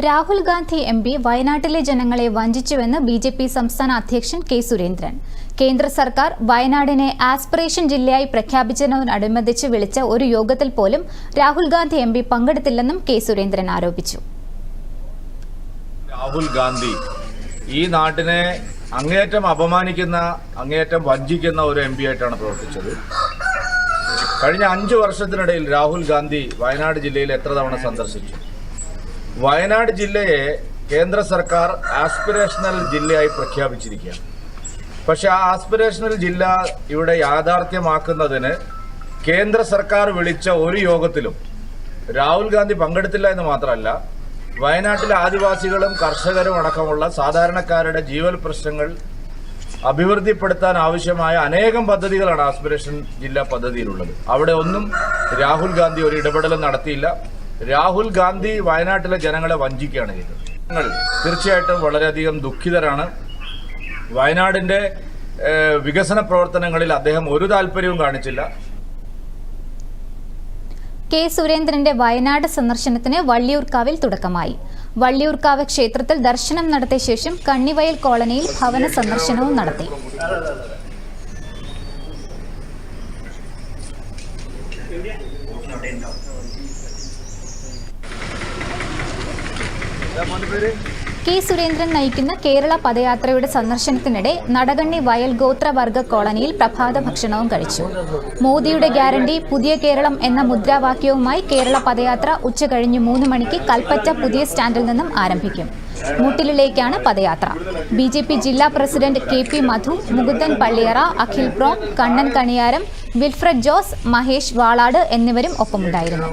Rahul Gandhi M P വയനാട്ടിലെ ജനങ്ങളെ വഞ്ചിച്ചുവെന്ന് B J P സംസ്ഥാന അധ്യക്ഷൻ കെ സുരേന്ദ്രൻ. കേന്ദ്ര സർക്കാർ വയനാടിനെ ആസ്പിറേഷൻ ജില്ലയായി പ്രഖ്യാപിച്ചതിനോടനുബന്ധിച്ച് വിളിച്ച ഒരു യോഗത്തിൽ പോലും രാഹുൽ ഗാന്ധി എം പി പങ്കെടുത്തില്ലെന്നും കെ സുരേന്ദ്രൻ ആരോപിച്ചു. രാഹുൽ ഗാന്ധി ഈ നാട്ടിനെ അങ്ങേയറ്റം അപമാനിക്കുന്ന അങ്ങേയറ്റം വഞ്ചിക്കുന്ന ഒരു എം പി ആയിട്ടാണ് പ്രവർത്തിച്ചത്. കഴിഞ്ഞ അഞ്ചു വർഷത്തിനിടയിൽ രാഹുൽ ഗാന്ധി വയനാട് ജില്ലയിൽ എത്ര തവണ സന്ദർശിച്ചു? വയനാട് ജില്ലയെ കേന്ദ്ര സർക്കാർ ആസ്പിറേഷണൽ ജില്ലയായി പ്രഖ്യാപിച്ചിരിക്കുകയാണ്. പക്ഷെ ആ ആസ്പിറേഷണൽ ജില്ല ഇവിടെ യാഥാർത്ഥ്യമാക്കുന്നതിന് കേന്ദ്ര സർക്കാർ വിളിച്ച ഒരു യോഗത്തിലും രാഹുൽ ഗാന്ധി പങ്കെടുത്തില്ല എന്ന് മാത്രമല്ല വയനാട്ടിലെ ആദിവാസികളും കർഷകരും അടക്കമുള്ള സാധാരണക്കാരുടെ ജീവൽ പ്രശ്നങ്ങൾ അഭിവൃദ്ധിപ്പെടുത്താൻ ആവശ്യമായ അനേകം പദ്ധതികളാണ് ആസ്പിറേഷൻ ജില്ലാ പദ്ധതിയിലുള്ളത്. അവിടെ ഒന്നും രാഹുൽ ഗാന്ധി ഒരു ഇടപെടലും നടത്തിയില്ല. രാഹുൽ ഗാന്ധി വയനാട്ടിലെ ജനങ്ങളെ വഞ്ചിക്കുകയാണ് ചെയ്തത്. ഞങ്ങൾ തീർച്ചയായിട്ടും വളരെയധികം ദുഃഖിതരാണ്. വയനാടിന്റെ വികസന പ്രവർത്തനങ്ങളിൽ അദ്ദേഹം ഒരു താല്പര്യവും കാണിച്ചില്ല. കെ സുരേന്ദ്രന്റെ വയനാട് സന്ദർശനത്തിന് വള്ളിയൂർക്കാവിൽ തുടക്കമായി. വള്ളിയൂർക്കാവ് ക്ഷേത്രത്തിൽ ദർശനം നടത്തിയ ശേഷം കണ്ണിവയൽ കോളനിയിൽ ഭവന സന്ദർശനവും നടത്തി. കെ സുരേന്ദ്രൻ നയിക്കുന്ന കേരള പദയാത്രയുടെ സന്ദർശനത്തിനിടെ നടകണ്ണി വയൽ ഗോത്രവർഗ കോളനിയിൽ പ്രഭാത ഭക്ഷണവും കഴിച്ചു. മോദിയുടെ ഗ്യാരണ്ടി പുതിയ കേരളം എന്ന മുദ്രാവാക്യവുമായി കേരള പദയാത്ര ഉച്ചകഴിഞ്ഞ് മൂന്ന് മണിക്ക് കൽപ്പറ്റ പുതിയ സ്റ്റാൻഡിൽ നിന്നും ആരംഭിക്കും. മുട്ടിലിലേക്കാണ് പദയാത്ര. ബി ജെ പി ജില്ലാ president K P Madhu Mukundan Palliyara Akhil PROM Kannan Kaniyaram Wilfred Jose Mahesh Valad എന്നിവരും ഒപ്പമുണ്ടായിരുന്നു.